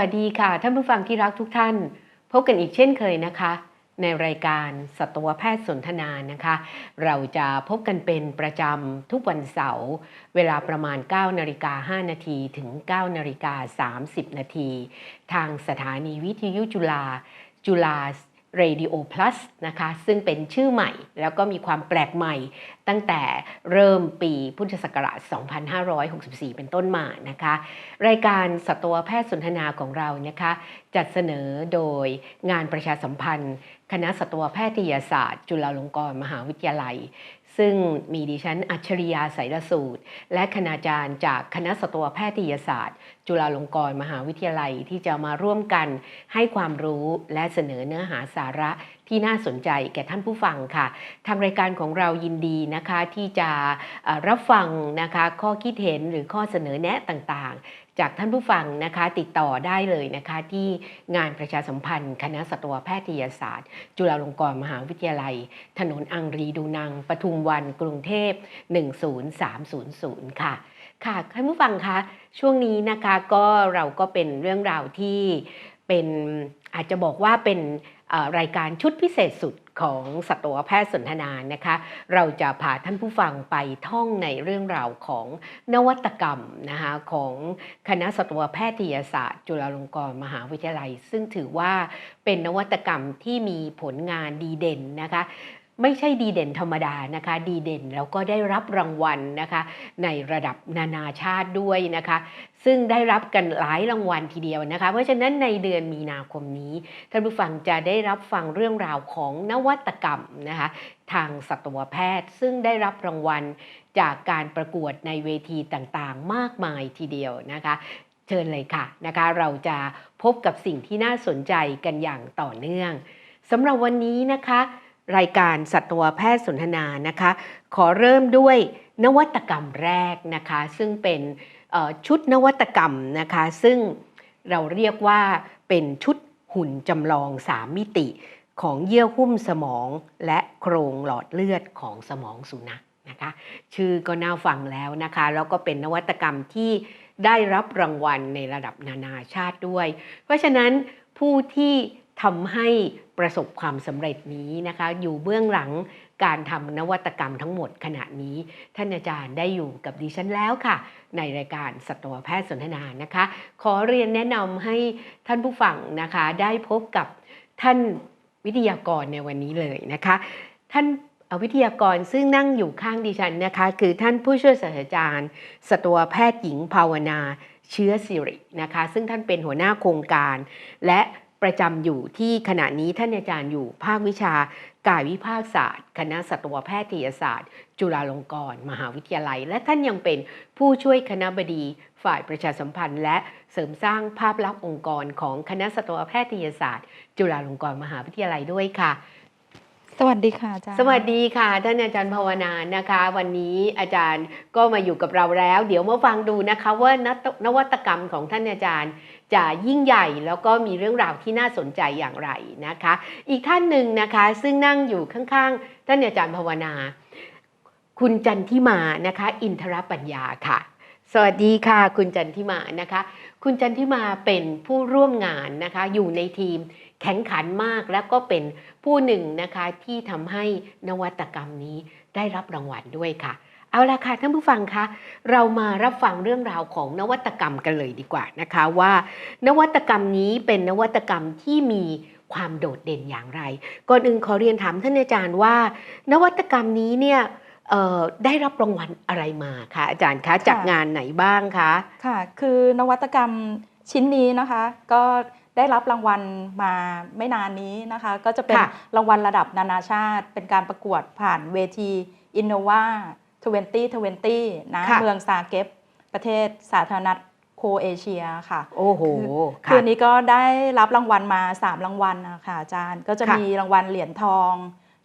วัสดีค่ะท่านผู้ฟังที่รักทุกท่าน พบกันอีกเช่นเคยนะคะ ในรายการสัตวแพทย์สนทนานะคะ เราจะพบกันเป็นประจำทุกวันเสาร์เวลาประมาณ 9นาฬิกา5นาทีถึง9นาฬิกา30นาทีทางสถานีวิทยุจุฬาจุฬา Radio Plus นะคะซึ่งเป็นชื่อใหม่ แล้วก็มีความแปลกใหม่ ตั้งแต่เริ่มปีพุทธศักราช 2564 เป็นต้นมานะคะ รายการสัตวแพทย์สนทนาของเรานะคะ จัดเสนอโดยงานประชาสัมพันธ์ คณะสัตวแพทยศาสตร์ จุฬาลงกรณ์มหาวิทยาลัย ซึ่งมีดิฉันอัจฉริยาไสรสูตร และคณาจารย์จากคณะสตวแพทยศาสตร์ จุฬาลงกรณ์มหาวิทยาลัยที่จะมาร่วมกันให้ความรู้และเสนอเนื้อหาสาระ ที่น่าสนใจแก่ท่านผู้ฟังค่ะ ทางรายการของเรายินดีนะคะที่จะรับฟังนะคะข้อคิดเห็นหรือข้อเสนอแนะต่างๆ จากท่านผู้ฟังนะคะติดต่อได้เลยนะคะที่งานประชาสัมพันธ์ คณะสัตวแพทยศาสตร์ จุฬาลงกรณ์มหาวิทยาลัย ถนนอังรีดูนังปทุมวันกรุงเทพ 10300 ค่ะค่ะท่านผู้ฟังคะช่วงนี้นะคะก็เราก็เป็นเรื่องราวที่เป็นอาจจะบอกว่าเป็น รายการชุดพิเศษสุดของสัตวแพทย์สนทนานะคะ เราจะพาท่านผู้ฟังไปท่องในเรื่องราวของนวัตกรรมนะคะของคณะสัตวแพทยศาสตร์ จุฬาลงกรณ์มหาวิทยาลัย ซึ่งถือว่าเป็นนวัตกรรมที่มีผลงานดีเด่นนะคะ ไม่ใช่ดีเด่นธรรมดานะคะ ดีเด่นแล้วก็ได้รับรางวัลนะคะ ในระดับนานาชาติด้วยนะคะ ซึ่งได้รับกันหลายรางวัลทีเดียวนะคะ เพราะฉะนั้นในเดือนมีนาคมนี้ท่านผู้ฟังจะได้รับฟังเรื่องราวของนวัตกรรมนะคะ ทางสัตวแพทย์ ซึ่งได้รับรางวัลจากการประกวดในเวทีต่างๆ มากมายทีเดียวนะคะเชิญเลยค่ะนะคะเราจะพบกับสิ่งที่น่าสนใจกันอย่างต่อเนื่องสำหรับวันนี้นะคะ รายการสัตวแพทย์สนทนานะคะ ขอเริ่มด้วยนวัตกรรมแรกนะคะ ซึ่งเป็นชุดนวัตกรรมนะคะ ซึ่งเราเรียกว่าเป็นชุดหุ่นจำลอง3มิติของเยื่อหุ้มสมองและโครงหลอดเลือดของสมองสุนัขนะคะชื่อก็น่าฟังแล้วนะคะ แล้วก็เป็นนวัตกรรมที่ได้รับรางวัลในระดับนานาชาติด้วย เพราะฉะนั้นผู้ที่ทำให้ ประสบความสำเร็จนี้นะคะ อยู่เบื้องหลังการทำนวัตกรรมทั้งหมดขณะนี้ ท่านอาจารย์ได้อยู่กับดิฉันแล้วค่ะ ในรายการสัตวแพทย์สนทนานะคะ ขอเรียนแนะนำให้ท่านผู้ฟังนะคะ ได้พบกับท่านวิทยากรในวันนี้เลยนะคะ ท่านวิทยากรซึ่งนั่งอยู่ข้างดิฉันนะคะ คือท่านผู้ช่วยศาสตราจารย์สัตวแพทย์หญิงภาวนาเชื้อสิรินะคะ ซึ่งท่านเป็นหัวหน้าโครงการ และ ประจำอยู่ที่ขณะนี้ท่านอาจารย์อยู่ภาควิชากายวิภาคศาสตร์ คณะสัตวแพทยศาสตร์ จุฬาลงกรณ์มหาวิทยาลัย และท่านยังเป็นผู้ช่วยคณะบดีฝ่ายประชาสัมพันธ์ และเสริมสร้างภาพลักษณ์องค์กรของคณะสัตวแพทยศาสตร์ จุฬาลงกรณ์มหาวิทยาลัยด้วยค่ะสวัสดีค่ะอาจารย์ สวัสดีค่ะ ท่านอาจารย์ภาวนานะคะ วันนี้อาจารย์ก็มาอยู่กับเราแล้ว เดี๋ยวมาฟังดูนะคะว่านตนวัตกรรมของท่านอาจารย์ จะยิ่งใหญ่แล้วก็มีเรื่องราวที่น่าสนใจอย่างไรนะคะ อีกท่านหนึ่งนะคะซึ่งนั่งอยู่ข้างๆ ท่านอาจารย์ภาวนา คุณจันทิมานะคะ อินทรปัญญาค่ะ สวัสดีค่ะ คุณจันทิมานะคะ คุณจันทิมาเป็นผู้ร่วมงานนะคะ อยู่ในทีมแข็งขันมากแล้วก็เป็นผู้หนึ่งนะคะที่ทำให้นวัตกรรมนี้ได้รับรางวัลด้วยค่ะ เอาละค่ะท่านผู้ฟังคะเรามารับฟังเรื่องราวของนวัตกรรมกันเลยดีกว่านะคะว่า นวัตกรรมนี้เป็นนวัตกรรมที่มีความโดดเด่นอย่างไร ก่อนอื่นขอเรียนถามท่านอาจารย์ว่า นวัตกรรมนี้เนี่ยเอ่อได้รับรางวัลอะไรมาคะอาจารย์คะจากงานไหนบ้างคะค่ะ คือนวัตกรรมชิ้นนี้นะคะ ก็ได้รับรางวัลมาไม่นานนี้นะคะ ก็จะเป็นค่ะรางวัลระดับนานาชาติ เป็นการประกวดผ่านเวที Innova 2020นะค่ะเมืองซาเกปประเทศสาธารณรัฐโครเอเชียค่ะ โอ้โหคืค่ะนนี้ก็ได้รับรางวัลมา 3 รางวัลนะคะอาจารย์ก็จะค่ะมีรางวัลเหรียญทอง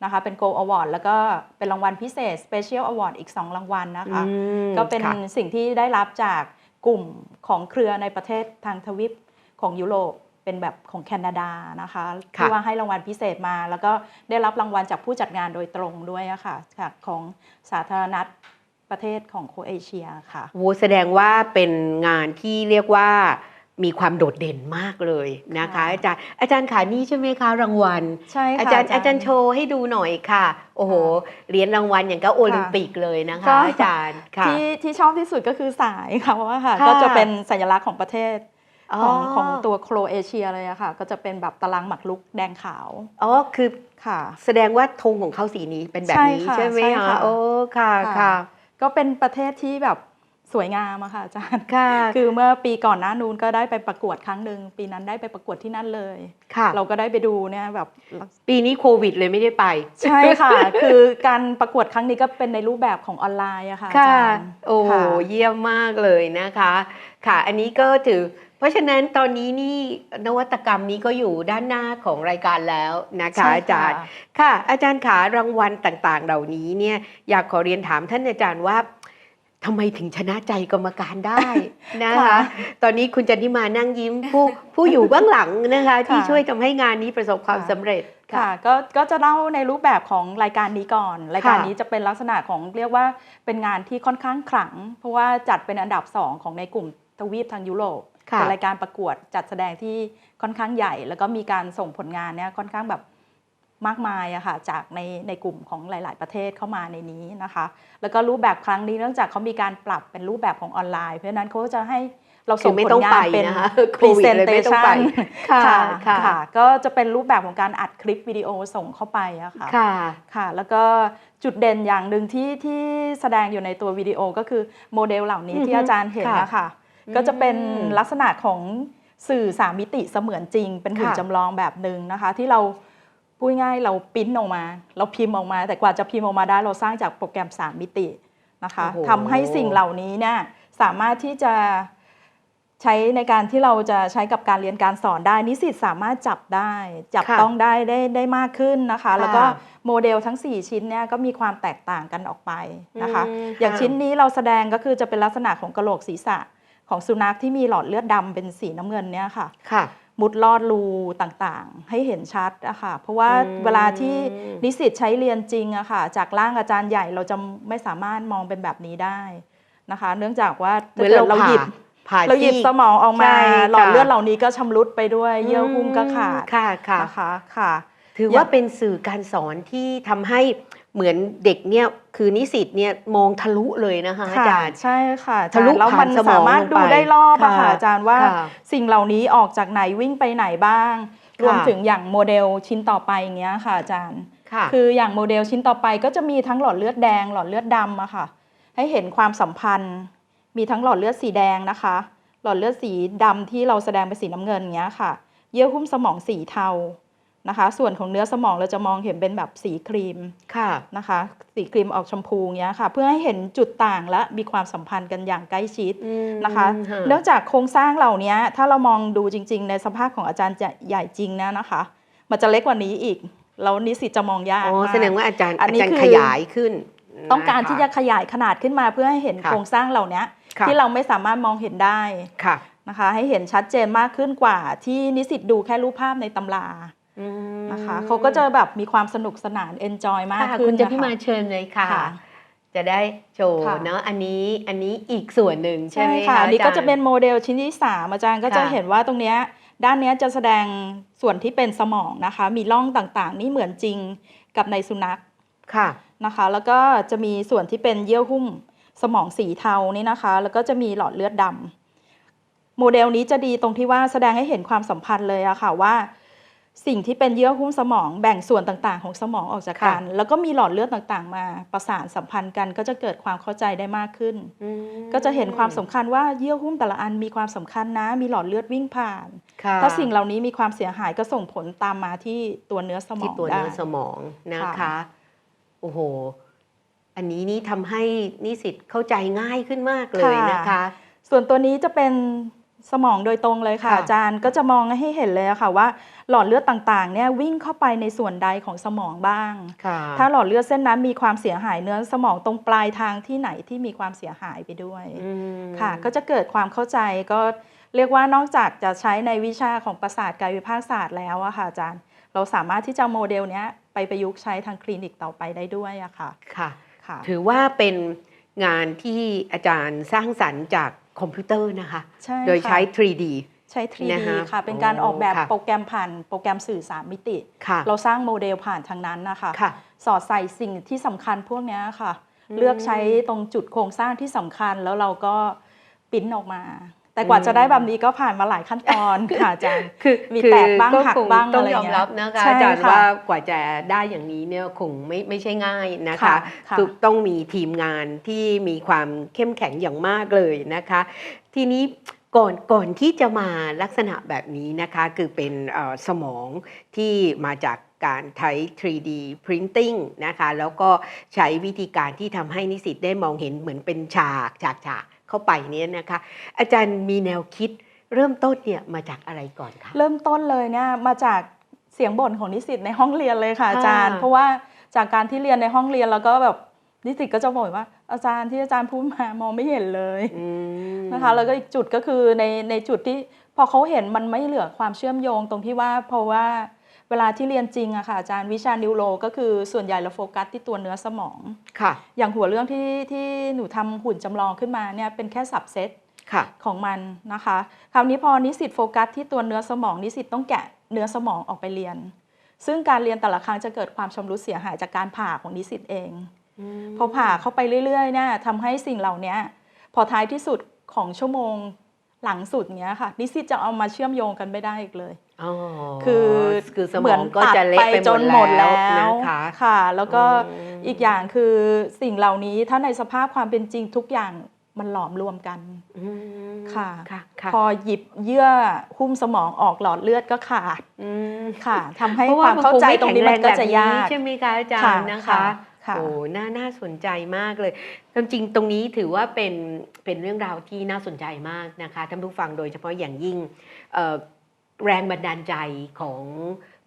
นะคะเป็น Gold Award แล้วก็เป็นรางวัลพิเศษ Special Award อีก 2 รางวัลนะคะอืมก็เป็นค่ะสิ่งที่ได้รับจากกลุ่มของเครือในประเทศทางทวีปของยุโรป เป็นแบบของแคนาดานะคะค่ะที่ว่าให้รางวัลพิเศษมา แล้วก็ได้รับรางวัลจากผู้จัดงานโดยตรงด้วยอะค่ะจากของสาธารณรัฐประเทศของโครเอเชียค่ะโหแสดงว่าเป็นงานที่เรียกว่ามีความโดดเด่นมากเลยนะคะค่ะอาจารย์อาจารย์ขานี่ใช่ไหมคะรางวัลใช่ค่ะอาจารย์อาจารย์โชว์ให้ดูหน่อยค่ะ โอ้โหเหรียญรางวัลอย่างก็โอลิมปิกเลยนะคะก็อาจารย์ค่ะที่ที่ชอบที่สุดก็คือสายค่ะเพราะว่าค่ะค่ะก็จะเป็นสัญลักษณ์ของประเทศ ของอ๋อของตัวโครเอเชียเลยอะค่ะ ก็จะเป็นแบบตารางหมากรุกแดงขาว อ๋อ คือค่ะ แสดงว่าธงของเขาสีนี้เป็นแบบใช่นี้ค่ะใช่ไหมใช่คะค่ะโอ้ค่ะค่ะค่ะ ก็เป็นประเทศที่แบบสวยงามอะค่ะอาจารย์ค่ะ คือเมื่อปีก่อนหน้านู้นก็ได้ไปประกวดครั้งหนึ่งปีนั้นได้ไปประกวดที่นั่นเลยค่ะ เราก็ได้ไปดูเนี่ยแบบปีนี้โควิดเลยไม่ได้ไป ใช่ค่ะ คือการประกวดครั้งนี้ก็เป็นในรูปแบบของออนไลน์อะค่ะอาค่ะจารย์โอ้โหค่ะเยี่ยมมากเลยนะคะ ค่ะ อันนี้ก็ถือ เพราะฉะนั้นตอนนี้นี่นวัตกรรมนี้ก็อยู่ด้านหน้าของรายการแล้วนะคะใช่อาจารย์ค่ะ อาจารย์ขารางวัลต่างๆ เหล่านี้เนี่ยอยากขอเรียนถามท่านอาจารย์ว่าทำไมถึงชนะใจกรรมการได้นะคะค่ะตอนนี้คุณจันทิมานั่งยิ้มผู้ผู้อยู่เบื้องหลังนะคะ ที่ค่ะช่วยทำให้งานนี้ประสบความค่ะสำเร็จค่ะก็ก็จะเล่าในรูปแบบของรายการนี้ก่อน รายการค่ะนี้จะเป็นลักษณะของเรียกว่าเป็นงานที่ค่อนข้างขลัง เพราะว่าจัดเป็นอันดับสองของในกลุ่มทวีปทางยุโรปค่ะ เป็นรายการประกวดจัดแสดงที่ค่อนข้างใหญ่ แล้วก็มีการส่งผลงานเนี่ยค่อนข้างแบบมากมายอะค่ะจากในในกลุ่มของหลาย ๆ ประเทศเข้ามาในนี้นะคะ แล้วก็รูปแบบครั้งนี้เนื่องจากเขามีการปรับเป็นรูปแบบของออนไลน์ เพราะฉะนั้นเขาก็จะให้เราคืส่องไม่ผต้อลงงาไปนเป็นนะคะโคพรีวิดเซนเลยเตไม่ต้องชัไปนค่ะค่ะค่ะค่ะก็จะเป็นรูปแบบของการอัดคลิปวิดีโอส่งเข้าไปอะค่ะค่ะค่ะแล้วก็จุดเด่นอย่างหนึ่งที่ที่แสดงอยู่ในตัววิดีโอก็คือโมเดลเหล่านี้อือฮึที่อาจารย์เห็นค่ะนะคะอืม ก็จะเป็นลักษณะของสื่อสามมิติเสมือนจริง เป็นหุ่นค่ะจำลองแบบหนึ่งนะคะ ที่เราพูดง่ายๆเราปริ้นออกมา เราพิมพ์ออกมา แต่กว่าจะพิมพ์ออกมาได้เราสร้างจากโปรแกรมสามมิตินะคะโอ้โหทำให้สิ่งเหล่านี้เนี่ยสามารถที่จะใช้ในการที่เราจะใช้กับการเรียนการสอนได้ นิสิตสามารถจับได้ จับค่ะต้องได้ได้ได้มากขึ้นนะคะค่ะแล้วก็โมเดลทั้ง 4 ชิ้นเนี่ยก็มีความแตกต่างกันออกไปนะคะอืมอย่างค่ะชิ้นนี้เราแสดงก็คือจะเป็นลักษณะของกระโหลกศีรษะ ของสุนัขที่มีหลอดเลือดดำเป็นสีน้ำเงินเนี่ยค่ะ ค่ะ มุดลอดรูต่างๆ ให้เห็นชัดอะค่ะ เพราะว่าอืม เวลาที่นิสิตใช้เรียนจริงอะค่ะ จากร่างอาจารย์ใหญ่เราจะไม่สามารถมองเป็นแบบนี้ได้นะคะ เนื่องจากว่าเหมืถ้าอนเกิเราดเราหยิบ ผ่าเราหยิบซีก สมองออกมาใช่ค่ะ หลอดเลือดเหล่านี้ก็ชำรุดไปด้วย เยื่อหุ้มก็ขาดค่ะค่ะ นะคะค่ะ ถือว่าเป็นสื่อการสอนที่ทำให้ เหมือนเด็กเนี่ยคือนิสิตเนี่ยมองทะลุเลยนะคะอาค่ะจารย์ใช่ค่ะอาทะจารลุย์แล้วผ่านมันสมองสามารถลงไปดูได้รอบอะค่ะค่ะอาจารย์ว่าค่ะสิ่งเหล่านี้ออกจากไหนวิ่งไปไหนบ้างค่ะรวมถึงอย่างโมเดลชิ้นต่อไปอย่างเงี้ยค่ะอาจารย์ค่ะคืออย่างโมเดลชิ้นต่อไปก็จะมีทั้งหลอดเลือดแดงหลอดเลือดดำอะค่ะ ให้เห็นความสัมพันธ์ มีทั้งหลอดเลือดสีแดงนะคะ หลอดเลือดสีดำที่เราแสดงเป็นสีน้ำเงินอย่างเงี้ยค่ะ เยื่อหุ้มสมองสีเทา นะคะ ส่วนของเนื้อสมองเราจะมองเห็นเป็นแบบสีครีมค่ะนะคะ สีครีมออกชมพูอย่างเงี้ยค่ะ เพื่อให้เห็นจุดต่างและมีความสัมพันธ์กันอย่างใกล้ชิดนะคะ เนื่องจากโครงสร้างเหล่านี้ถ้าเรามองดูจริง ๆ ในสภาพของอาจารย์จะใหญ่จริงนะนะคะ มันจะเล็กกว่านี้อีกแล้วนิสิตจะมองยากอ๋อมากแสดงว่าอาจารย์อัอานนี้จารย์คือขยายขึ้น ต้องการนคที่จะขยายขนาดขึ้นมาเพื่อให้เห็นค่ะโครงสร้างเหล่านี้ค่ะที่เราไม่สามารถมองเห็นได้ค่ะนะคะ ให้เห็นชัดเจนมากขึ้นกว่าที่นิสิตดูแค่รูปภาพในตำราอืม นะคะเขาก็จะแบบมีความสนุกสนานเอนจอยมากค่ะขึ้นคุณจะนะพี่คะมาเชิญเลยค่ะค่ะจะได้โชว์ค่ะเนาะอันนี้อันนี้อีกส่วนหนึ่งใช่ใช่ไหมค่ะคะอันนี้ก็อาารย์จะเป็นโมเดลชิ้นที่3อาจารย์ก็จะค่ะเห็นว่าตรงเนี้ยด้านเนี้ยจะแสดงส่วนที่เป็นสมองนะคะ มีร่องต่างๆ นี่เหมือนจริงกับในสุนัขค่ะนะคะ แล้วก็จะมีส่วนที่เป็นเยื่อหุ้มสมองสีเทานี่นะคะ แล้วก็จะมีหลอดเลือดดำโมเดลนี้จะดีตรงที่ว่าแสดงให้เห็นความสัมพันธ์เลยอะค่ะว่า สิ่งที่เป็นเยื่อหุ้มสมองแบ่งส่วนต่างๆ ของสมองออกจากกัน แล้วก็มีหลอดเลือดต่างๆ มาประสานสัมพันธ์กันก็จะเกิดความเข้าใจได้มากขึ้นอืมก็จะเห็นความสำคัญว่าเยื่อหุ้มแต่ละอันมีความสำคัญนะ มีหลอดเลือดวิ่งผ่านค่ะถ้าสิ่งเหล่านี้มีความเสียหายก็ส่งผลตามมาที่ตัวเนื้อสมที่องตัวได้เนื้อสมองนะคะค่ะโอ้โห อันนี้นี่ทำให้นิสิตเข้าใจง่ายขึ้นมากเลยนะคะ ส่วนตัวนี้จะเป็น สมองโดยตรงเลยค่ะค่ะ อาจารย์ก็จะมองให้เห็นเลยอะค่ะว่า หลอดเลือดต่างๆเนี่ยวิ่งเข้าไปในส่วนใดของสมองบ้างค่ะถ้าหลอดเลือดเส้นนั้นมีความเสียหายเนื้อสมองตรงปลายทางที่ไหนที่มีความเสียหายไปด้วยอืมค่ะ ก็จะเกิดความเข้าใจก็เรียกว่านอกจากจะใช้ในวิชาของประสาทกายวิภาคศาสตร์แล้วอะค่ะอาจารย์ เราสามารถที่จะเอาโมเดลเนี้ยไปประยุกต์ใช้ทางคลินิกต่อไปได้ด้วยอะค่ะค่ะค่ะถือว่าเป็นงานที่อาจารย์สร้างสรรค์จาก คอมพิวเตอร์นะคะ ใช่โดยใช้ ค่ะ 3D ใช้ 3D นะคะค่ะ เป็นการออกแบบโอ้ค่ะโปรแกรมผ่านโปรแกรมสื่อสามมิติ ค่ะเราสร้างโมเดลผ่านทางนั้นนะคะ ค่ะ สอดใส่สิ่งที่สำคัญพวกเนี้ยค่ะ อืม เลือกใช้ตรงจุดโครงสร้างที่สำคัญแล้วเราก็ปริ้นออกมา แต่กว่าจะได้แบบนี้ก็ผ่านมาหลายขั้นตอนค่ะอาจารย์คือมีคือแตกบ้างก็หักคงบ้างต้องอะไรยอมเงี้ยรับนะคะใช่อาจารย์ค่ะว่ากว่าจะได้อย่างนี้เนี่ยคงไม่ไม่ใช่ง่ายนะคะค่ะค่ะคือต้องมีทีมงานที่มีความเข้มแข็งอย่างมากเลยนะคะ ทีนี้ก่อนก่อนที่จะมาลักษณะแบบนี้นะคะ คือเป็นเอ่อสมองที่มาจากการใช้ 3D printing นะคะ แล้วก็ใช้วิธีการที่ทำให้นิสิตได้มองเห็นเหมือนเป็นฉากฉากฉาก เข้าไปเนี่ยนะคะ อาจารย์มีแนวคิดเริ่มต้นเนี่ยมาจากอะไรก่อนคะเริ่มต้นเลยเนี่ยมาจากเสียงบ่นของนิสิตในห้องเรียนเลยค่ะค่ะอาจารย์ เพราะว่าจากการที่เรียนในห้องเรียนแล้วก็แบบนิสิตก็จะบ่นว่าอาจารย์ที่อาจารย์พูดมามองไม่เห็นเลยอืมนะคะแล้วก็อีกจุดก็คือในในจุดที่พอเขาเห็นมันไม่เหลือความเชื่อมโยงตรงที่ว่าเพราะว่า เวลาที่เรียนจริงอะค่ะอาจารย์วิชานิวโรก็คือส่วนใหญ่เราโฟกัสที่ตัวเนื้อสมองค่ะ อย่างหัวเรื่องที่ที่หนูทำหุ่นจำลองขึ้นมาเนี่ยเป็นแค่สับเซตค่ะของมันนะคะ คราวนี้พอนิสิตโฟกัสที่ตัวเนื้อสมองนิสิตต้องแกะเนื้อสมองออกไปเรียน ซึ่งการเรียนแต่ละครั้งจะเกิดความชำรุดเสียหายจากการผ่าของนิสิตเองพอผ่าเข้าไปเรื่อยๆเนี่ยทำให้สิ่งเหล่านี้พอท้ายที่สุดของชั่วโมงหลังสุดเนี้ยค่ะนิสิตจะเอามาเชื่อมโยงกันไม่ได้อีกเลยอ๋อ คือคือสมเหมือนงก็จะเละไปจนหหมมดดแล้แล้ววนะคะค่ะ แล้วก็อืมอีกอย่างคือสิ่งเหล่านี้ถ้าในสภาพความเป็นจริงทุกอย่างมันหลอมรวมกันอืมค่ะค่ะค่ะพอหยิบเยื่อหุ้มสมองออกหลอดเลือดก็ขาดอืมค่ะทำให้พระความเข้าใจตรงนี้มันก็จะยากใช่ไหมคะอาจารค่ะย์นะคะค่ะค่ะโอ้น่าน่าสนใจมากเลยความจริงตรงนี้ถือว่าเป็นเป็นเรื่องราวที่น่าสนใจมากนะคะท่านผู้ฟังโดยเฉพาะอย่างยิ่งเอ่อ แรงบันดาลใจของ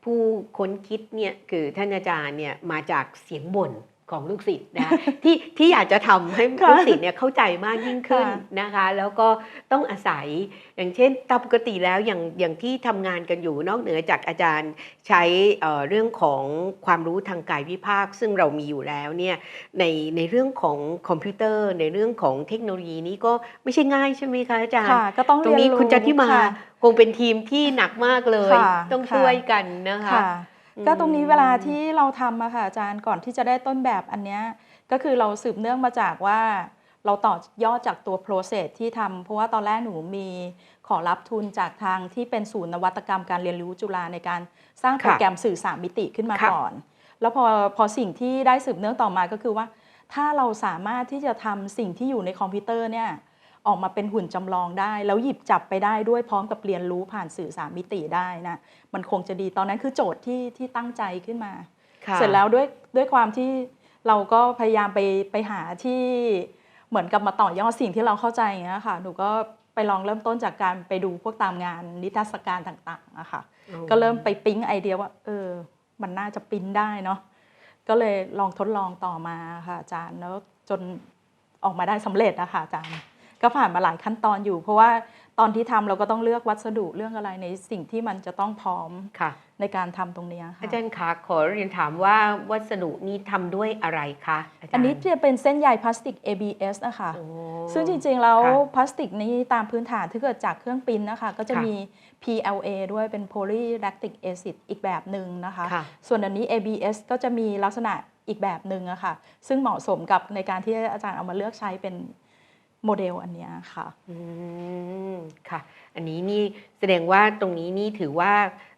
ผู้ค้นคิดเนี่ยคือท่านอาจารย์เนี่ยมาจากเสียงบ่น ของลูกศิษย์นะคะที่ที่อยากจะทำให้ค่ะลูกศิษย์เนี่ยเข้าใจมากยิ่งขึ้นค่ะนะคะ แล้วก็ต้องอาศัยอย่างเช่นตามปกติแล้วอย่างอย่างที่ทำงานกันอยู่นอกเหนือจากอาจารย์ใช้เอ่อเรื่องของความรู้ทางกายวิภาค ซึ่งเรามีอยู่แล้วเนี่ยในในเรื่องของคอมพิวเตอร์ ในเรื่องของเทคโนโลยีนี้ก็ไม่ใช่ง่ายใช่ไหมคะอาจารย์ค่ะก็ต้องตรงนี้เยคุณจันทิมาค่ะคงเป็นทีมที่หนักมากเลยค่ะต้องค่ะช่วยกันนะคะค่ะอืม ก็ตรงนี้เวลาที่เราทำอะค่ะอาจารย์ก่อนที่จะได้ต้นแบบอันเนี้ยก็คือเราสืบเนื่องมาจากว่าเราต่อยอดจากตัว process ที่ทำเพราะว่าตอนแรกหนูมีขอรับทุนจากทางที่เป็นศูนย์นวัตกรรมการเรียนรู้จุฬาในการสร้างโปรแกรมสื่อสามมิติขึ้นมาค่ะก่อน แล้วพอพอสิ่งที่ได้สืบเนื่องต่อมาก็คือว่า ถ้าเราสามารถที่จะทำสิ่งที่อยู่ในคอมพิวเตอร์เนี่ย ออกมาเป็นหุ่นจำลองได้ แล้วหยิบจับไปได้ด้วยพร้อมกับเรียนรู้ผ่านสื่อสามมิติได้นะมันคงจะดีตอนนั้นคือโจทย์ที่ที่ตั้งใจขึ้นมาค่ะเสร็จแล้วด้วยด้วยความที่เราก็พยายามไปไปหาที่เหมือนกับมาต่อยอดสิ่งที่เราเข้าใจอย่างเงี้ยค่ะหนูก็ไปลองเริ่มต้นจากการไปดูพวกตามงานนิทรรศการต่างๆอะค่ะก็เริ่มไปปิ๊งไอเดียว่า เออ มันน่าจะปริ้นได้เนาะก็เลยลองทดลองต่อมาค่ะอาจารย์แล้วจนออกมาได้สำเร็จนะคะอาจารย์ ก็ผ่านมาหลายขั้นตอนอยู่ เพราะว่าตอนที่ทำเราก็ต้องเลือกวัสดุเรื่องอะไรในสิ่งที่มันจะต้องพร้อมค่ะ ในการทำตรงเนี้ยค่ะอาจารย์คะขอเรียนถามว่าวัสดุนี้ทำด้วยอะไรคะาจารย์อันนี้จะเป็นเส้นใยพลาสติก ABS นะคะโอ้ซึ่งจริงๆแล้วค่ะพลาสติกนี้ตามพื้นฐานที่เกิดจากเครื่องปริ้นนะคะ ก็จะค่ะมี PLA ด้วยเป็น polylactic acid อีกแบบหนึ่งนะคะค่ะส่วนอันนี้ ABS ก็จะมีลักษณะอีกแบบหนึ่งอะค่ะซึ่งเหมาะสมกับในการที่อาจารย์เอามาเลือกใช้เป็น โมเดลอันเนี้ยค่ะอืมค่ะ อันนี้นี่แสดงว่าตรงนี้นี่ถือว่า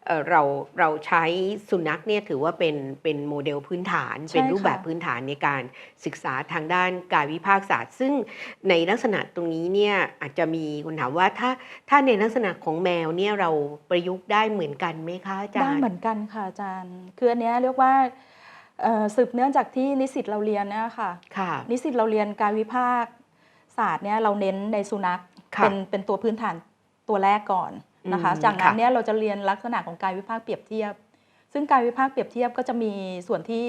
เอ่อเราเราใช้สุนัขเนี่ยถือว่าเป็นเป็นโมเดลพื้นฐานใช่เป็นรูปแบบค่ะพื้นฐานในการศึกษาทางด้านกายวิภาคศาสตร์ ซึ่งในลักษณะตรงนี้เนี่ยอาจจะมีคนถามว่าถ้าถ้าในลักษณะของแมวเนี่ยเราประยุกต์ได้เหมือนกันไหมคะอาจารย์ได้เหมือนกันค่ะอาจารย์คืออันเนี้ยเรียกว่าเอ่อสืบเนื่องจากที่นิสิตเราเรียนเนี่ยค่ะค่ะนิสิตเราเรียนกายวิภาค ศาสตร์เนี่ยเราเน้นในสุนัขค่ะเป็นเป็นตัวพื้นฐานตัวแรกก่อนนะคะ อืมจากนั้นค่ะ เนี่ยเราจะเรียนลักษณะของกายวิภาคเปรียบเทียบ ซึ่งกายวิภาคเปรียบเทียบก็จะมีส่วนที่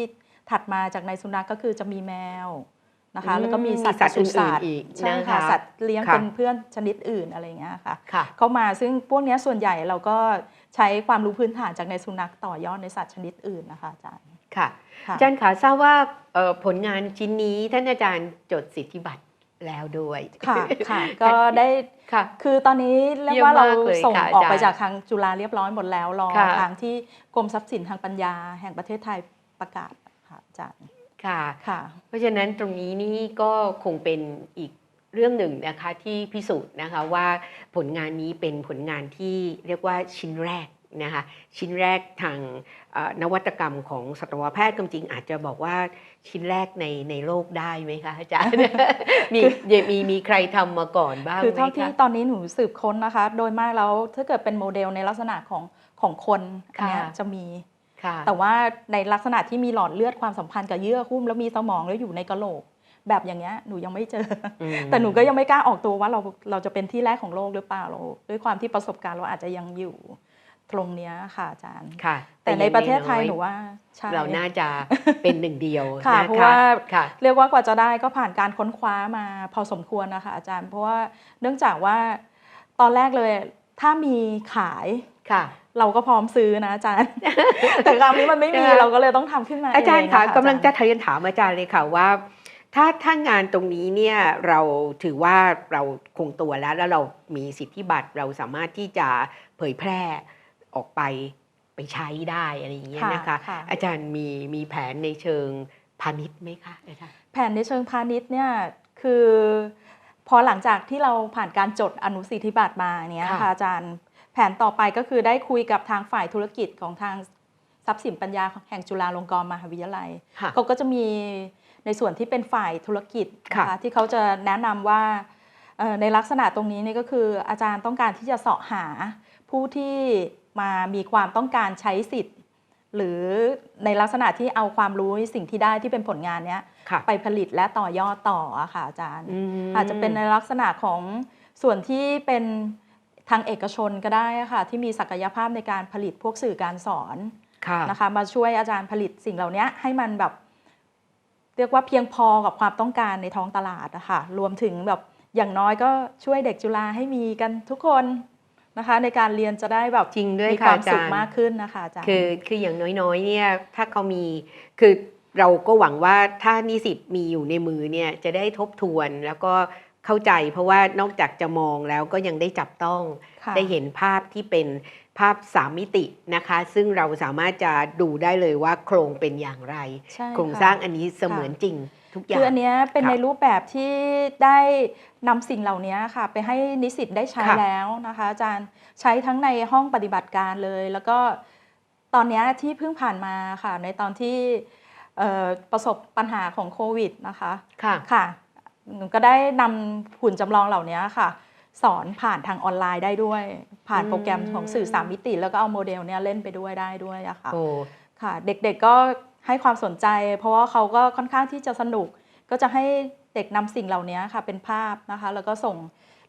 ถัดมาจากในสุนัขก็คือจะมีแมวนะคะ แล้วก็มีสัตว์สัตว์ปศุสัตว์อื่นๆอีกใช่นะค่ะคะสัตว์เลี้ยงค่ะ เป็นเพื่อนชนิดอื่นอะไรอย่างเงี้ยค่ะ ค่ะ เข้ามาซึ่งพวกเนี้ยส่วนใหญ่เราก็ใช้ความรู้พื้นฐานจากในสุนัขต่อยอดในสัตว์ชนิดอื่นนะคะอาจารย์ค่ะ ค่ะ อาจารย์ขาทราบว่าเอ่อผลงานชิ้นนี้ท่านอาจารย์จดสิทธิบัตร แล้วด้วยค่ะค่ะก็ได้ค่ะ คือตอนนี้เรียกเยี่ยมว่าเรามากเลยส่งค่ะออกไปอาจารย์จากทางจุฬาเรียบร้อยหมดแล้วรอค่ะทางที่กรมทรัพย์สินทางปัญญา แห่งประเทศไทยประกาศค่ะอาจารย์ค่ะค่ะ เพราะฉะนั้นตรงนี้นี่ก็คงเป็นอีกเรื่องหนึ่งนะคะที่พิสูจน์นะคะว่าผลงานนี้เป็นผลงานที่เรียกว่าชิ้นแรก นะคะชิ้นแรกทางเอ่อนวัตกรรมของสัตวแพทย์จริงๆอาจจะบอกว่าชิ้นแรกในในโลกได้ไหมคะอาจารย์มีมีมีใครทำมาก่อนบ้างคือไหมเท่าที่คะตอนนี้หนูสืบค้นนะคะ โดยมากแล้วถ้าเกิดเป็นโมเดลในลักษณะของของคนอันเนี้ยค่ะจะมีค่ะแต่ว่าในลักษณะที่มีหลอดเลือดความสัมพันธ์กับเยื่อหุ้มแล้วมีสมองแล้วอยู่ในกะโหลก แบบอย่างเงี้ยหนูยังไม่เจออืมแต่หนูก็ยังไม่กล้าออกตัวว่าเราเราจะเป็นที่แรกของโลกหรือเปล่าเราด้วยความที่ประสบการณ์เราอาจจะยังอยู่ ตรงเนี้ยค่ะอาจารย์ ค่ะแต่ในประเทศไทยอางหนูว่าใช่เราน่าจะเป็นหนึ่งเดียวค่ะนเพราะว่าค่ะเรียกว่ากว่าจะได้ก็ผ่านการค้นคว้ามาพอสมควรนะคะอาจารย์ เพราะว่าเนื่องจากว่าตอนแรกเลยถ้ามีขายค่ะ เราก็พร้อมซื้อนะอาจารย์ แต่คราวนี้มันไม่มีนะคะเราก็เลยต้องทำขึ้นมา อาจารย์เงคะนกำลังจะอาารย์เรียนถามอาจารย์เลยค่ะว่า ถ้าถ้างานตรงนี้เนี่ยเราถือว่าเราคงตัวแล้วแล้วเรามีสิทธิบัตรเราสามารถที่จะเผยแพร่ ออกไปไปใช้ได้อะไรอย่างเงี้ยนะคะค่ะ อาจารย์มีมีแผนในเชิงพาณิชย์ไหมคะอาจารย์ แผนในเชิงพาณิชย์เนี่ยคือ พอหลังจากที่เราผ่านการจดอนุสิทธิบัตรมาเนี้ยค่ะ ค่ะอาจารย์แผนต่อไปก็คือได้คุยกับทางฝ่ายธุรกิจของทางทรัพย์สินปัญญาแห่งจุฬาลงกรณ์มหาวิทยาลัย ค่ะ เขาก็จะมีในส่วนที่เป็นฝ่ายธุรกิจนะค่ะ คะที่เขาจะแนะนำว่าเอ่อในลักษณะตรงนี้นี่ก็คืออาจารย์ต้องการที่จะเสาะหาผู้ที่ มามีความต้องการใช้สิทธิ์ หรือในลักษณะที่เอาความรู้สิ่งที่ได้ที่เป็นผลงานเนี้ยค่ะไปผลิตและต่อยอดต่ออะค่ะอาจารย์มอาจจะเป็นในลักษณะของส่วนที่เป็นทางเอกชนก็ได้อะค่ะที่มีศักยภาพในการผลิตพวกสื่อการสอนค่ะนะคะมาช่วยอาจารย์ผลิตสิ่งเหล่านี้ให้มันแบบเรียกว่าเพียงพอกับความต้องการในท้องตลาดนะคะรวมถึงแบบอย่างน้อยก็ช่วยเด็กจุฬาให้มีกันทุกคน นะคะ ในการเรียนจะได้แบบจริงด้วยมีคค่ะวามอาจาสุขรย์ มากขึ้นนะคะอาจารย์ คือคืออย่างน้อยๆเนี่ยถ้าเขามีคือเราก็หวังว่าถ้านิสิตมีอยู่ในมือเนี่ยจะได้ทบทวนแล้วก็เข้าใจ เพราะว่านอกจากจะมองแล้วก็ยังได้จับต้อง ค่ะได้เห็นภาพที่เป็นภาพสามมิตินะคะ ซึ่งเราสามารถจะดูได้เลยว่าโครงเป็นอย่างไร ใช่โครงค่ะ สร้างอันนี้เสมือนจริง ทุกอย่างคืออันเนี้ยเป็นค่ะในรูปแบบที่ได้นำสิ่งเหล่านี้ค่ะ ไปให้นิสิตได้ใช้ค่ะแล้วนะคะ อาจารย์ใช้ทั้งในห้องปฏิบัติการเลย แล้วก็ตอนเนี้ยที่เพิ่งผ่านมาค่ะ ในตอนที่เอ่อประสบปัญหาของโควิดนะคะค่ะค่ะหนูก็ได้นำหุ่นจำลองเหล่านี้ค่ะ สอนผ่านทางออนไลน์ได้ด้วย ผ่านโปรแกรมของสื่อสามมิติ แล้วก็เอาโมเดลเนี้ยเล่นไปด้วยได้ด้วยอะค่ะโอ้ค่ะ เด็กๆก็ ให้ความสนใจ เพราะว่าเขาก็ค่อนข้างที่จะสนุก ก็จะให้เด็กนำสิ่งเหล่านี้ค่ะเป็นภาพนะคะ แล้วก็ส่ง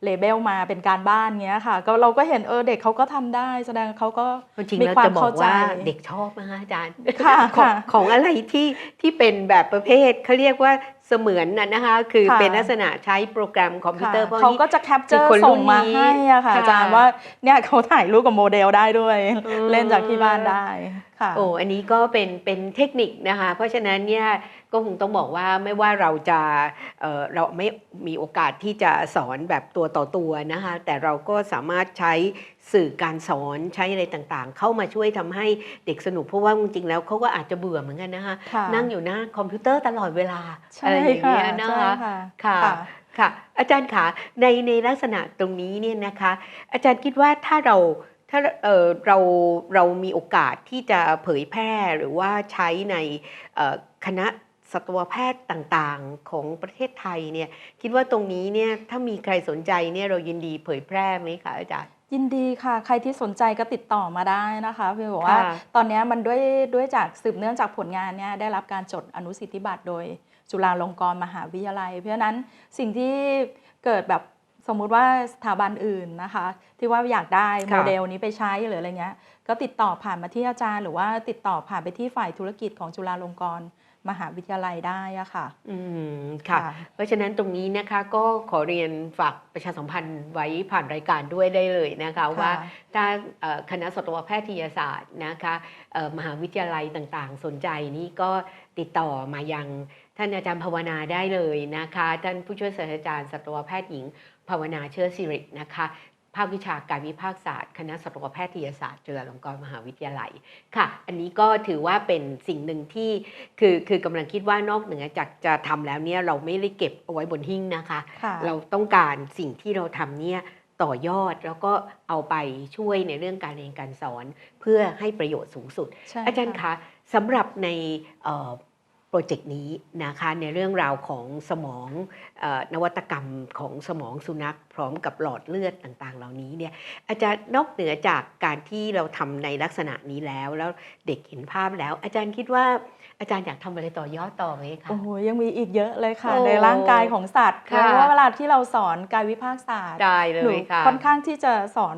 เลเบลมาเป็นการบ้านเงี้ยค่ะ ก็เราก็เห็นเออเด็กเขาก็ทำได้ แสดงเขาก็จริงมีๆแล้วความจะบอกเข้าใจว่าเด็กชอบนะคะอาจารย์ค่ะของค่ะของอะไรที่ที่เป็นแบบประเภทเขาเรียกว่าเสมือนน่ะนะคะคือค่ะ เป็นลักษณะใช้โปรแกรมคอมพิวค่ะเตอร์พวกเขานี้ ก็จะแคปเจอคือร์คนรุ่ส่งนมานี้ให้อะค่ะค่ะอาจารย์ว่าเนี่ยเขาถ่ายรูปกับโมเดลได้ด้วย อืม เล่นจากที่บ้านได้ค่ะ โอ้อันนี้ก็เป็นเป็นเทคนิคนะคะ เพราะฉะนั้นเนี่ย ก็คงต้องบอกว่าไม่ว่าเราจะเอ่อเราไม่มีโอกาสที่จะสอนแบบตัวต่อตัวนะคะแต่เราก็สามารถใช้สื่อการสอนใช้อะไรต่างๆ เข้ามาช่วยทำให้เด็กสนุกเพราะว่าจริงๆแล้วเขาก็อาจจะเบื่อเหมือนกันนะคะค่ะนั่งอยู่หน้าคอมพิวเตอร์ตลอดเวลาใช่อะไรอย่างเงี้ยค่ะนะใช่คะค่ะค่ะค่ะ อาจารย์คะในในลักษณะตรงนี้เนี่ยนะคะ อาจารย์คิดว่าถ้าเราถ้าเอ่อเราเรามีโอกาสที่จะเผยแพร่หรือว่าใช้ในเอ่อคณะ สัตวแพทย์ต่างๆของประเทศไทยเนี่ยคิดว่าตรงนี้เนี่ยถ้ามีใครสนใจเนี่ยเรายินดีเผยแพร่ไหมคะอาจารย์ยินดีค่ะ ใครที่สนใจก็ติดต่อมาได้นะคะพี่บอกว่าค่ะตอนนี้มันด้วยด้วยจากสืบเนื่องจากผลงานเนี่ยได้รับการจดอนุสิทธิบัตรโดยจุฬาลงกรณ์มหาวิทยาลัย เพราะฉะนั้นสิ่งที่เกิดแบบสมมุติว่าสถาบันอื่นนะคะ ที่ว่าอยากได้ค่ะโมเดลนี้ไปใช้หรืออะไรเงี้ยก็ติดต่อผ่านมาที่อาจารย์ หรือว่าติดต่อผ่านไปที่ฝ่ายธุรกิจของจุฬาลงกรณ์ มหาวิทยาลัยได้อะค่ะ อืมค่ะ เพราะฉะนั้นตรงนี้นะคะก็ขอเรียนฝากประชาสัมพันธ์ไว้ผ่านรายการด้วยได้เลยนะคะว่าถ้าเอ่อคณะสัตวแพทยศาสตร์นะคะเอ่อมหาวิทยาลัยต่างๆ สนใจนี่ก็ติดต่อมายังท่านอาจารย์ภาวนาได้เลยนะคะ ท่านผู้ช่วยศาสตราจารย์สัตวแพทย์หญิงภาวนาเชื้อสิรินะคะ ภาควิชาการวิภาคศาสตร์ คณะสัตวแพทยศาสตร์จุฬาลงกรณ์มหาวิทยาลัยค่ะ อันนี้ก็ถือว่าเป็นสิ่งหนึ่งที่คือคือกำลังคิดว่านอกเหนือจากจะทำแล้วเนี่ยเราไม่ได้เก็บเอาไว้บนหิ้งนะคะค่ะเราต้องการสิ่งที่เราทำเนี่ยต่อยอดแล้วก็เอาไปช่วยในเรื่องการเรียนการสอน เพื่อให้ประโยชน์สูงสุดใช่อาจารย์ค่ะคะสำหรับในเอ่อ โปรเจกต์นี้นะคะในเรื่องราวของสมองเออนวัตกรรมของสมองสุนัข พร้อมกับหลอดเลือดต่างๆ เหล่านี้เนี่ยอาจารย์นอกเหนือจากการที่เราทำในลักษณะนี้แล้ว แล้วเด็กเห็นภาพแล้ว อาจารย์คิดว่าอาจารย์อยากทำอะไรต่อยอดต่อไหมคะโอ้โหยังมีอีกเยอะเลยค่ะโอ้ในร่างกายของสัตว์ค่ะเพราะว่าเวลาที่เราสอนกายวิภาคศาสตร์ได้เลหนูยค่ะค่อนข้างที่จะสอน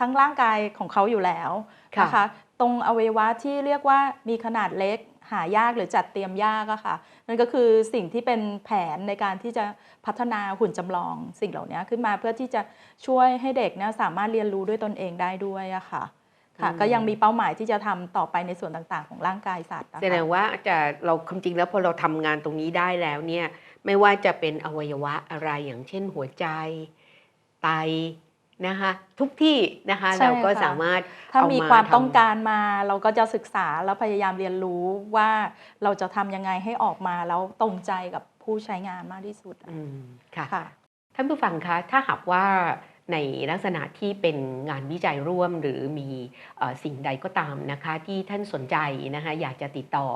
ทั้งร่างกายของเขาอยู่แล้วค่ะนะคะตรงอวัยวะที่เรียกว่ามีขนาดเล็ก หายากหรือจัดเตรียมยากอะค่ะ นั่นก็คือสิ่งที่เป็นแผนในการที่จะพัฒนาหุ่นจำลองสิ่งเหล่านี้ขึ้นมาเพื่อที่จะช่วยให้เด็กเนี่ยสามารถเรียนรู้ด้วยตนเองได้ด้วยอะค่ะค่ะอืมก็ยังมีเป้าหมายที่จะทำต่อไปในส่วนต่างๆ ของร่างกายสัตว์นะคะแสดงว่าจะเราความจริงแล้วพอเราทำงานตรงนี้ได้แล้วเนี่ยไม่ว่าจะเป็นอวัยวะอะไรอย่างเช่นหัวใจ ไต นะคะทุกที่นะคะใช่เราก็ค่ะสามารถถ้าเอมีความทำต้องการมาเราก็จะศึกษาแล้วพยายามเรียนรู้ว่าเราจะทำยังไงให้ออกมาแล้วตรงใจกับผู้ใช้งานมากที่สุดอะอืมค่ะค่ะท่านผู้ฟังคะถ้าหากว่า ในลักษณะที่เป็นงานวิจัยร่วมหรือมีเอ่อสิ่งใดก็ตามนะคะ ที่ท่านสนใจนะคะอยากจะติดต่อ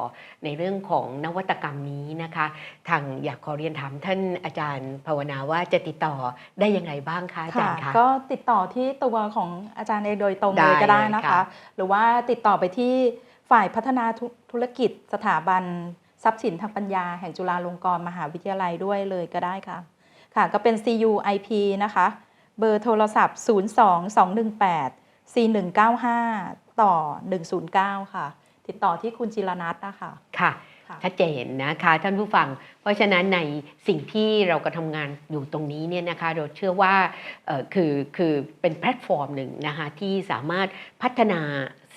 ในเรื่องของนวัตกรรมนี้นะคะ ทางอยากขอเรียนถามท่านอาจารย์ภาวนาว่าจะติดต่อได้ยังไงบ้างคะอาจารย์คะก็ติดต่อที่ตัวของอาจารย์เองโดยตรงได้เลยก็ได้เลยนะค่ะคะ หรือว่าติดต่อไปที่ฝ่ายพัฒนาธุธุรกิจสถาบันทรัพย์สินทางปัญญาแห่งจุฬาลงกรณ์มหาวิทยาลัยด้วยเลยก็ได้ค่ะ ค่ะก็เป็น CUIP นะคะ เบอร์โทรศัพท์ 02218 4195 ต่อ 109 ค่ะ ติดต่อที่คุณจิรนัทนะคะค่ะค่ะชัดเจนนะคะท่านผู้ฟัง เพราะฉะนั้นในสิ่งที่เรากระทำงานอยู่ตรงนี้เนี่ยนะคะเราเชื่อว่าเอ่อคือคือเป็นแพลตฟอร์มหนึ่งนะคะที่สามารถพัฒนา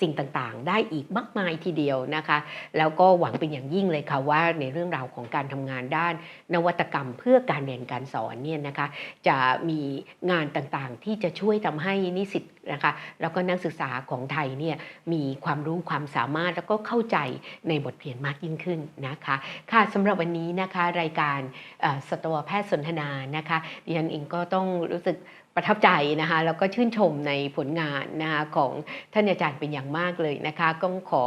สิ่งต่างๆ ได้อีกมากมายทีเดียวนะคะ แล้วก็หวังเป็นอย่างยิ่งเลยค่ะว่าในเรื่องราวของการทำงานด้านนวัตกรรมเพื่อการเรียนการสอนเนี่ยนะคะจะมีงานต่างๆ ที่จะช่วยทำให้นิสิตนะคะแล้วก็นักศึกษาของไทยเนี่ยมีความรู้ความสามารถแล้วก็เข้าใจในบทเรียนมากยิ่งขึ้นนะคะค่ะสำหรับวันนี้นะคะรายการสัตวแพทย์สนทนานะคะดิฉันเองก็ต้องรู้สึก ประทับใจนะคะแล้วก็ชื่นชมในผลงานนะคะของท่านอาจารย์เป็นอย่างมากเลยนะคะก็ขอ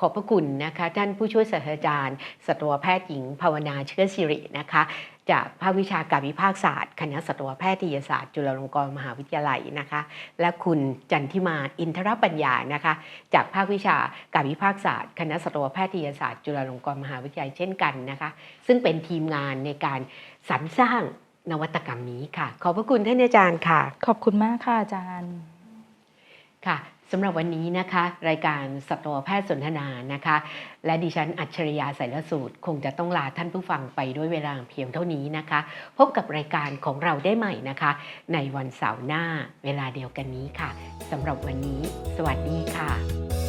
ขอบพระคุณนะคะท่านผู้ช่วยศาสตราจารย์สัตวแพทย์หญิงภาวนาเชื้อสิรินะคะจากภาควิชาการวิภาคศาสตร์ คณะสัตวแพทยศาสตร์ จุฬาลงกรณ์มหาวิทยาลัยนะคะ และคุณจันทิมาอินทรปัญญานะคะ จากภาควิชาการวิภาคศาสตร์ คณะสัตวแพทยศาสตร์ จุฬาลงกรณ์มหาวิทยาลัยเช่นกันนะคะ ซึ่งเป็นทีมงานในการสรรสร้าง นวัตกรรมนี้ค่ะ ขอบพระคุณท่านอาจารย์ค่ะ ขอบคุณมากค่ะอาจารย์ค่ะสำหรับวันนี้นะคะ รายการสัตวแพทย์สนทนานะคะ และดิฉันอัจฉริยาสายละสูตร คงจะต้องลาท่านผู้ฟังไปด้วยเวลาเพียงเท่านี้นะคะ พบกับรายการของเราได้ใหม่นะคะ ในวันเสาร์หน้าเวลาเดียวกันนี้ค่ะสำหรับวันนี้ สวัสดีค่ะ